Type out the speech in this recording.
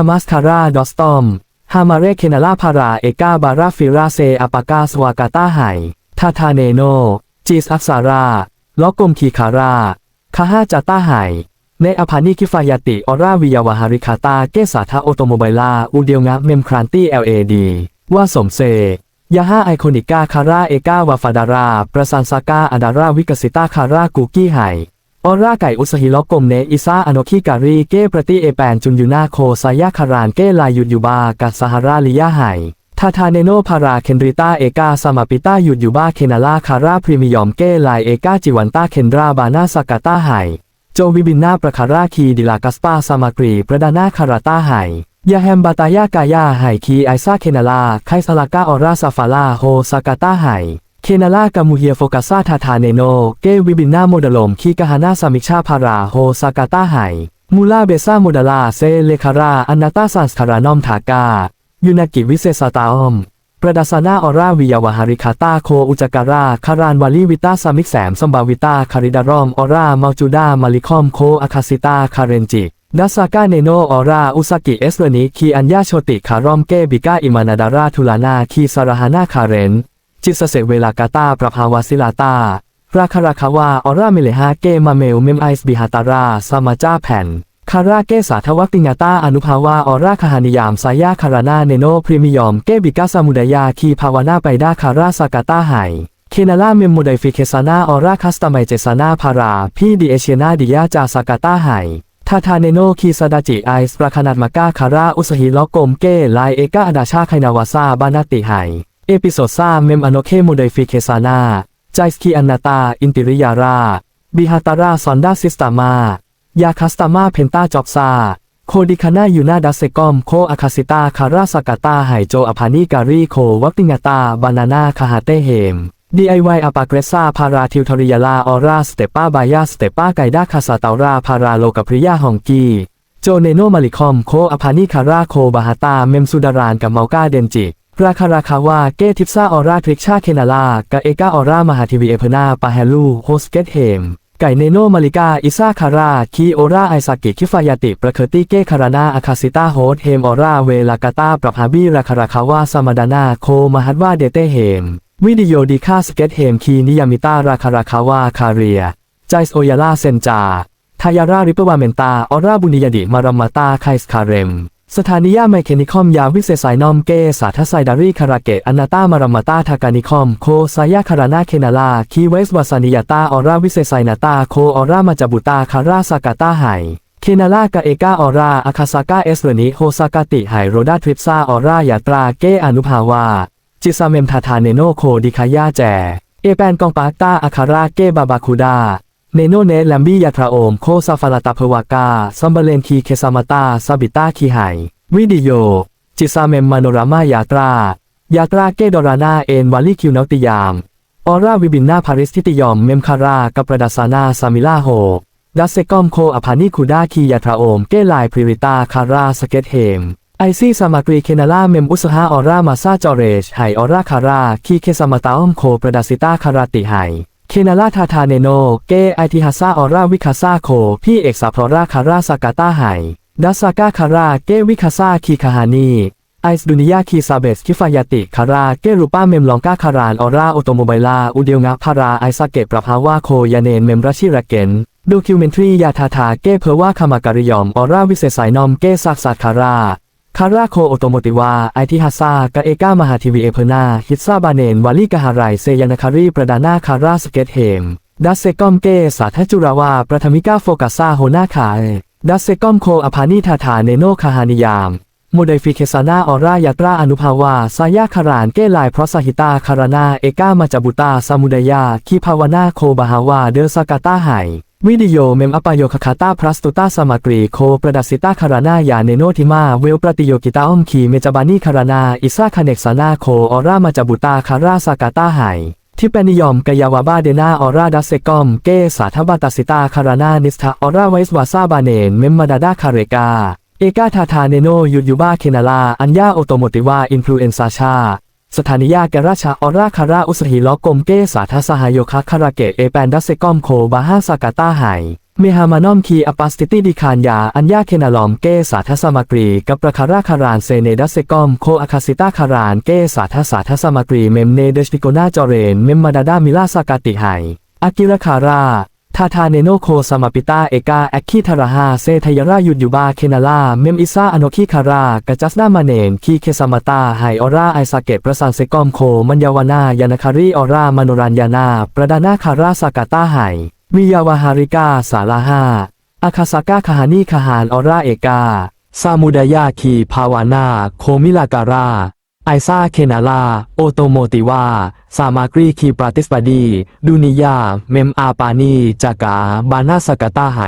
นามัสคาราดอสตอมฮามาเรเคนาลาพาราเอกาบาราฟิราเซอปากาสวากาตาไฮทาทาเนโน จีสอักซาราล็อกกมคีคาราคาฮาจาตาไฮในอภานิคิฟายาติออราวิยาวาฮาริคาตาเกสาทาโอโตโมไบลาอูเดียวงับเมมครานตี้ LAD ว่าสมเซยาฮาไอคอนิก้าคาราเอกาวาฟาดาราประสานซาก้าอาดาราวิกสิตาคารากูกี้ไฮ ออร่าไก่อุสหิล็อกกลมเนอิซาอโนคิการีเก้ประติเอแปนจุนยูนาโคซายาคารานเก้ลายุดยูบากัสฮาราลิยาไฮทาทาเนโนพาราเคนริต้าเอกาสมาปิต้ายุดยูบาเคนาลาคาราพรีมิยอมเก้ลายเอกาจิวันต้าเคนราบานาสกาต้าไฮโจวิบินนาประคาราคีดิลากัสปาสมากรีประดานาคาราต้าไฮยาแฮมบาตายากายาไฮคีไอซาเคนาลาไคสลากาออราซาฟาลาโฮสกาต้าไฮ นาลากามูเฮียโฟกัสซาทาทาเนโน เกวิบินนาโมเดลมคีกาฮานาซามิชาพาราโฮซากาตาไฮมูลาเบซาโมดลาเซเลคาราอนาตาซันสคารานอมทากายูนากิวิเซซาตาอมประดาสนาออร่าวิยาวาฮาริคาตาโคอุจการาคารานวาลีวิตาซามิกแสมสมบาวิตาคาริดารอมออร่ามาจูดามาลิคอมโคอาคาซิตาคาเรนจิดัสซากาเนโนออร่าอุสกิเอสเรนิคีอัญญาโชติคารอมเกบิก้าอิมานาดาราทูลานาคีสารหานาคาเรน จิสเสเวลากาตาประภาวาสิลาตา ราคาราคาวาออราเมเลฮาเกมาเมลเมมไอส์บิฮาตาราสามาจาแผ่นคาราเกสาทวักติงาตาอนุภาวาออราคาหานิยามสายาคารานาเนโนพรีมิยอมเกบิกาซามุดายาคีภาวนาไปดาคาราสากาตาไฮเคนาลาเมมโมไดฟิเคซานาออราคัสตาไมเจซานาพาราพีดีเอเชียนาดิยาจาสากาตาไฮทาทาเนโนคีซาดาจิไอส์ปราคานาดมาก้าคาราอุสหิล็อกกมเก้ไลเอกาอดาชาไคนาวาซาบานาติไฮ เอพิโซดซาเมมอโนเคโมเดฟิเคซานาไจสคีอนนาตา อินติริยารา บิฮาตาราซอนดาซิสตามายาคัสตามาเพนตาจอบซา โคดิคานายูนาดัสเซกอม โคอาคาซิตา คาราสกาตาไฮโจอพานิการีโค วักติงาตา บานานาคาฮาเตเฮม DIY อปาเกรซาพาราทิวทอริยาลา ออราสเตปาบายาสเตปาไกดาคาซาตารา พาราโลกับพริยาฮองกีโจเนโนมาลิคอม โคอพานิคาราโคบาฮาตา เมมซูดารานกับเมากาเดนจิ ราคาราคาวาเกทิปซาออร่าทริกชาเคนาลากาเอกาออร่ามหาทีวีเอเพนาปาเฮลูโฮสเกตเฮมไก่เนโนมาลิกาอิซาคาราคีโอราไอซากิคิฟายาติประเคอร์ติเกคารานาอาคาซิตาโฮสเฮมออราเวลากาตาปรับฮาบีราคาราคาวาซามาดานาโคมหัดวาเดเตเฮมวิดีโอดีค่าสเกตเฮมคีนิยามิตาราคาราคาวาคาเรียไจสโอยาลาเซนจาทายาราริปวาเมนตาออราบุนิยดิมารามาตาไคสคาเรม สถานียาไมเคนิคอมยาวิเศษไซนอมเกสาทไซดารีคาราเกตอนาตามารามาตาทากานิคอมโคไซยาคารานาเคนาลาคีเวสวาซานิยาตาออราวิเศษไซนาตาโคออรามาจบุตาคาราสากาตาไฮเคนาลากาเอกาออราอาคาซากาเอสเรนิโฮซากาติไฮโรดาทริปซาออรายาตราเกอนุภาวาจิซาเมมทาทาเนโนโคดิคายาแจเอแปนกองปาตาอาคาราเกบาบาคูดา เนโนเนแลมบี้ยาทราโอมโคซาฟาลาตาเพวากาซัมเบเลนคีเคซามาตาซาบิตาคีไฮวิดีโอจิซาเมมมาโนรามายาตรายาตราเกดอรานาเอนวาลีคิวนอติยาม ออราวิบินนาพาริสทิติยอมเมมคารากับประดาสานาซามิลาโฮดัสเซกอมโคอพานิคูดาคียาทราโอมเกลายพริริตาคาราสเกตเฮมไอซี่สามากรีเคนาลาเมมอุสฮาออรามาซาจอเรชไฮออราคาราคีเคซามาตาอมโคประดาซิตาคาราติไฮ เคนาลาทาทาเนโน เกไอทิฮัสซาออราวิคาซาโค พี่เอกสาพรราคาราสากาตาไฮดัสซากาคาราเกวิคาซาคีคาฮานีไอส์ดุนิยาคีซาเบสคิฟายาติคาราเกรูป้าเมมลองกาคารานออราโอโตโมไบลาอุเดียวงะพาราไอซาเกตประภาวาโคยาเนนเมมราชิระเกนดูคิวเมนทรียาทาทาเกเพอว่าคามาการิยอมออราวิเศษสายนอมเกซักสัตคารา คาราโคโอโตโมติวา ไอทิฮัสซากาเอกามหาทีวีเอเพนาฮิตซาบาเนน วาลีกาฮารายเซยานาคารีประดานาคาราสเกตเฮม ดัสเซกอมเกสาทจุราวา ประธมิกาโฟกัสซาโฮนาคาเอดัสเซกอมโคอพานิทาทาเนโนคาฮานิยามโมเดฟิเคซานาออรายาตราอนุภาวาซายาคารานเกลายพรอสหิตาคารานาเอกามาจบุตาซามุดายาคีภาวนาโคบาฮาวาเดอสกาตาไฮ วิดีโอเมมอปายโยคคาตาพลัสตุตาสมากรีโคประดัสซิตาคารานายาเนโนทิมาเวลปฏิโยกิตาอมคีเมจบานีคารานาอิซาคาเนกซานาโคออรามาจบุตาคาราสากาตาไฮที่เป็นนิยมกายาวาบาเดนาออราดัสเซกอมเกสาทบาตาสิตาคารานานิสทาออราไวส์วาซาบาเนนเมมมาดาดาคาเรกาเอกาทาทาเนโนยุดยูบาเคนาลาอัญญาโอโตโมติวาอินฟลูเอนซาชา สถานิยาแกราชาออราคาราอุสหีล้อกมเกสาทสหายโยคะคาราเกะเอแปนดัสเซกอมโคบาฮาสากาตาไฮเมฮามานอมคีอปัสติติดิคานยาอัญญาเคนาลอมเกสาทสมากรีกับประคาราคารานเซเนดัสเซกอมโคอาคาซิตาคารานเกสาทสาทสมากรีเมมเนเดชปิโกนาจอเรนเมมมาดาดามิลาสากาติไฮอากิรคาราาทาเนโนโคสมาปิตาเอกาแอคคีทาราฮาเซทยรายุดยูบาเคนาลาเมมอิซาอโนคิคารากะจัสนามาเนนคีเคสมาตาไฮออราไอซาเกตประสานเซกอมโคมัญญาวานายานาคารีออรามโนรัญญานาประดานาคาราสากาตาไฮวิยาวาฮาริกาสาลาฮาอาคาซากาคาฮานีคาฮานออราเอกาซามุดายาคี ภาวานา โคมิลาการา ไอซาเคนาลา โอโตโมติวาสามากรีคีปราติสบดี ดูนิยา เมมอาปานีจากา บานาสกาตาไฮ